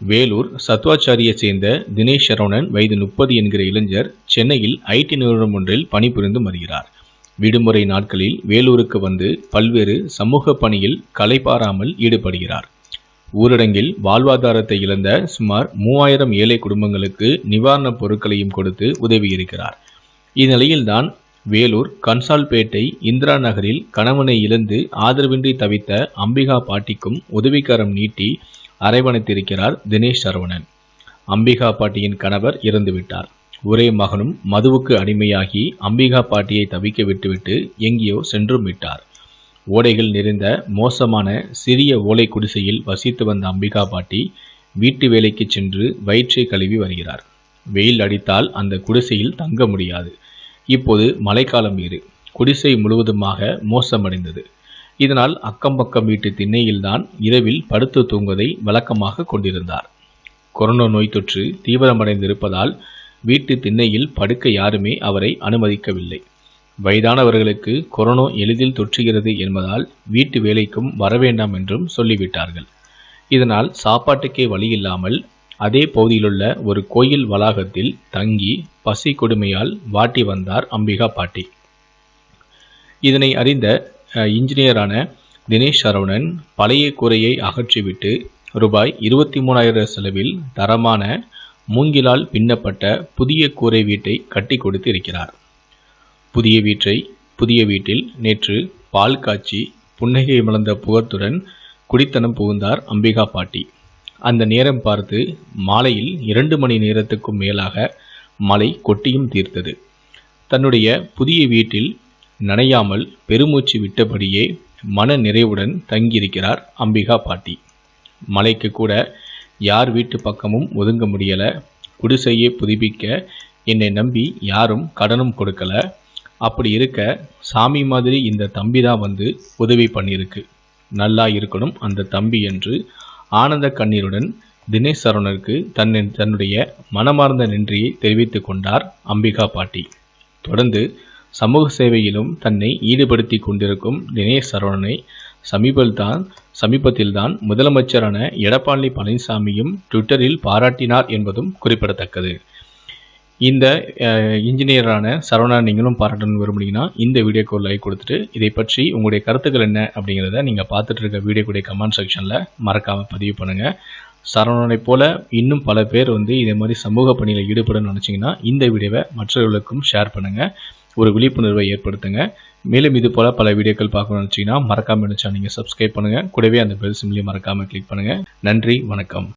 வேலூர் சத்வாச்சாரியை சேர்ந்த தினேஷ் சரவணன் வயது முப்பது என்கிற இளைஞர் சென்னையில் ஐடி நிறுவனம் ஒன்றில் பணிபுரிந்து வருகிறார். விடுமுறை நாட்களில் வேலூருக்கு வந்து பல்வேறு சமூக பணியில் களைப்பாராமல் ஈடுபடுகிறார். ஊரடங்கில் வாழ்வாதாரத்தை இழந்த சுமார் மூவாயிரம் ஏழை குடும்பங்களுக்கு நிவாரணப் பொருட்களையும் கொடுத்து உதவியிருக்கிறார். இந்நிலையில்தான் வேலூர் கன்சால்பேட்டை இந்திரா நகரில் கணவனை இழந்து ஆதரவின்றி தவித்த அம்பிகா பாட்டிக்கும் உதவிக்காரம் நீட்டி அரவணைத்திருக்கிறார் தினேஷ் சரவணன். அம்பிகா பாட்டியின் கணவர் இறந்துவிட்டார். ஒரே மகனும் மதுவுக்கு அடிமையாகி அம்பிகா பாட்டியை தவிக்க விட்டுவிட்டு எங்கேயோ சென்றும் விட்டார். ஓடைகள் நிறைந்த மோசமான சிறிய ஓலை குடிசையில் வசித்து வந்த அம்பிகா பாட்டி வீட்டு வேலைக்கு சென்று வயிற்றை கழுவி வருகிறார். வெயில் அடித்தால் அந்த குடிசையில் தங்க முடியாது. இப்போது மழைக்காலம் வேறு குடிசை முழுவதுமாக மோசமடைந்தது. இதனால் அக்கம் பக்கம் வீட்டு திண்ணையில்தான் இரவில் படுத்து தூங்குவதை வழக்கமாக கொண்டிருந்தார். கொரோனா நோய் தொற்று தீவிரமடைந்திருப்பதால் வீட்டு திண்ணையில் படுக்க யாருமே அவரை அனுமதிக்கவில்லை. வயதானவர்களுக்கு கொரோனா எளிதில் தொற்றுகிறது என்பதால் வீட்டு வேலைக்கும் வரவேண்டாம் என்றும் சொல்லிவிட்டார்கள். இதனால் சாப்பாட்டுக்கே வழி இல்லாமல் அதே பகுதியிலுள்ள ஒரு கோயில் வளாகத்தில் தங்கி பசி கொடுமையால் வாட்டி வந்தார் அம்பிகா பாட்டி. இதனை அறிந்த இன்ஜினியரான தினேஷ் சரவணன் பழைய கூரையை அகற்றிவிட்டு ரூபாய் இருபத்தி மூணாயிரம் செலவில் தரமான மூங்கிலால் பின்னப்பட்ட புதிய கூரை வீட்டை கட்டி கொடுத்து இருக்கிறார். புதிய வீட்டை புதிய வீட்டில் நேற்று பால் காய்ச்சி புன்னகை மலர்ந்த புகத்துடன் குடித்தனம் புகுந்தார் அம்பிகா பாட்டி. அந்த நேரம் பார்த்து மாலையில் இரண்டு மணி நேரத்துக்கும் மேலாக மழை கொட்டியும் தீர்த்தது. தன்னுடைய புதிய வீட்டில் நனையாமல் பெருமூச்சு விட்டபடியே மன நிறைவுடன் தங்கியிருக்கிறார் அம்பிகா பாட்டி. மலைக்கு கூட யார் வீட்டு பக்கமும் ஒதுங்க முடியலை. குடிசையை புதுப்பிக்க என்னை நம்பி யாரும் கடனும் கொடுக்கல. அப்படி இருக்க சாமி மாதிரி இந்த தம்பி தான் வந்து உதவி பண்ணியிருக்கு. நல்லா இருக்கணும் அந்த தம்பி என்று ஆனந்த கண்ணீருடன் தினேஷ் சரவணருக்கு தன்னை தன்னுடைய மனமார்ந்த நன்றியை தெரிவித்து கொண்டார் அம்பிகா பாட்டி. தொடர்ந்து சமூக சேவையிலும் தன்னை ஈடுபடுத்தி கொண்டிருக்கும் தினேஷ் சரவணனை சமீபத்தில்தான் சமீபத்தில்தான் முதலமைச்சரான எடப்பாடி பழனிசாமியும் ட்விட்டரில் பாராட்டினார் என்பதும் குறிப்பிடத்தக்கது. இந்த இன்ஜினியரான சரவணா நீங்களும் பாராட்டணும் விரும்புனீங்கன்னா இந்த வீடியோக்கு ஒரு லைக் கொடுத்துட்டு இதை பற்றி உங்களுடைய கருத்துக்கள் என்ன அப்படிங்கிறத நீங்கள் பார்த்துட்டு இருக்க வீடியோக்குடைய கமெண்ட் செக்ஷனில் மறக்காமல் பதிவு பண்ணுங்கள் சரவணனை போல இன்னும் பல பேர் வந்து இதே மாதிரி சமூக பணியில் ஈடுபடணும்னு நினச்சிங்கன்னா இந்த வீடியோவை மற்றவர்களுக்கும் ஷேர் பண்ணுங்கள் ஒரு விழிப்புணர்வை ஏற்படுத்துங்க. மேலும் இது போல் பல வீடியோக்கள் பார்க்கணும்னு வச்சிங்கன்னா மறக்காமல் நினச்சா நீங்கள் சப்ஸ்கிரைப் பண்ணுங்கள் கூடவே அந்த பெல் சிம்லையும் மறக்காமல் கிளிக் பண்ணுங்கள் நன்றி வணக்கம்.